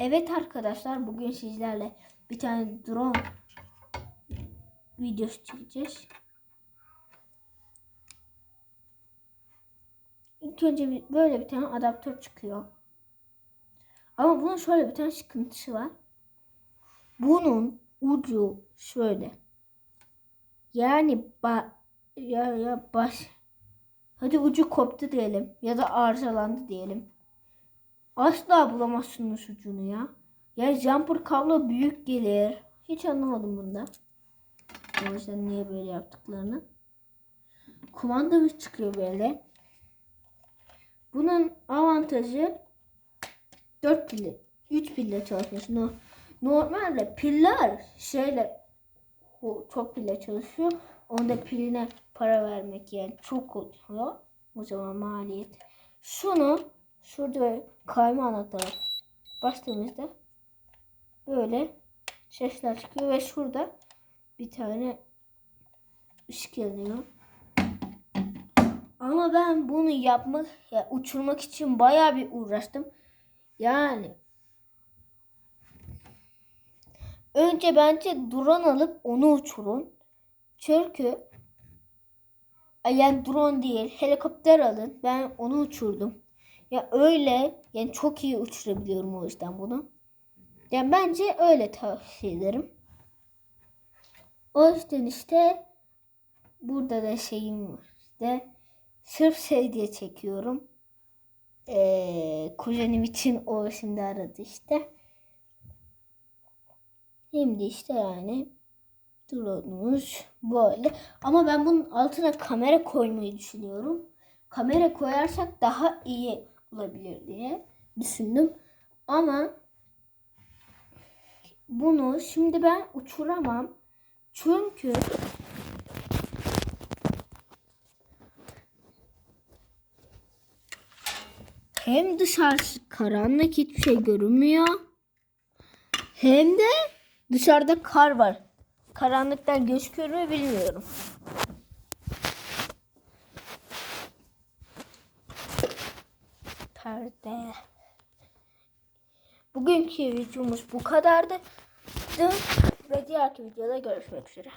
Evet arkadaşlar bugün sizlerle bir tane drone videosu çekeceğiz. İlk önce böyle bir tane adaptör çıkıyor. Ama bunun şöyle bir tane sıkıntısı var. Bunun ucu şöyle. Yani ba ya ya baş hadi ucu koptu diyelim ya da arızalandı diyelim. Asla bulamazsınız ucunu ya. Yani jumper kablo büyük gelir. Hiç anlamadım bunda. O yüzden niye böyle yaptıklarını. Kumanda bir çıkıyor böyle. Bunun avantajı 4 pille, 3 pille çalışması. No- Normalde piller şeyle o çok pille çalışıyor. Onda piline para vermek yani çok oluyor. O zaman maliyet. Şunu şurada kayma anahtarı bastığımızda böyle sesler çıkıyor ve şurada bir tane ışık yanıyor. Ama ben bunu yapmak, ya uçurmak için bayağı bir uğraştım. Yani önce bence drone alıp onu uçurun. Çünkü yani drone değil helikopter alın. Ben onu uçurdum. Ya öyle yani çok iyi uçurabiliyorum o yüzden bunu. Yani bence öyle tavsiye ederim. O yüzden işte burada da şeyim var. İşte sırf şey diye çekiyorum. Ee, kuzenim için o şimdi aradı işte. Şimdi işte yani drone'umuz böyle. Ama ben bunun altına kamera koymayı düşünüyorum. Kamera koyarsak daha iyi olabilir diye düşündüm. Ama bunu şimdi ben uçuramam. Çünkü hem dışarısı karanlık hiçbir şey görünmüyor. Hem de dışarıda kar var. Karanlıktan gözüküyor mu bilmiyorum. Perde. Bugünkü videomuz bu kadardı. Ve diğer videoda görüşmek üzere.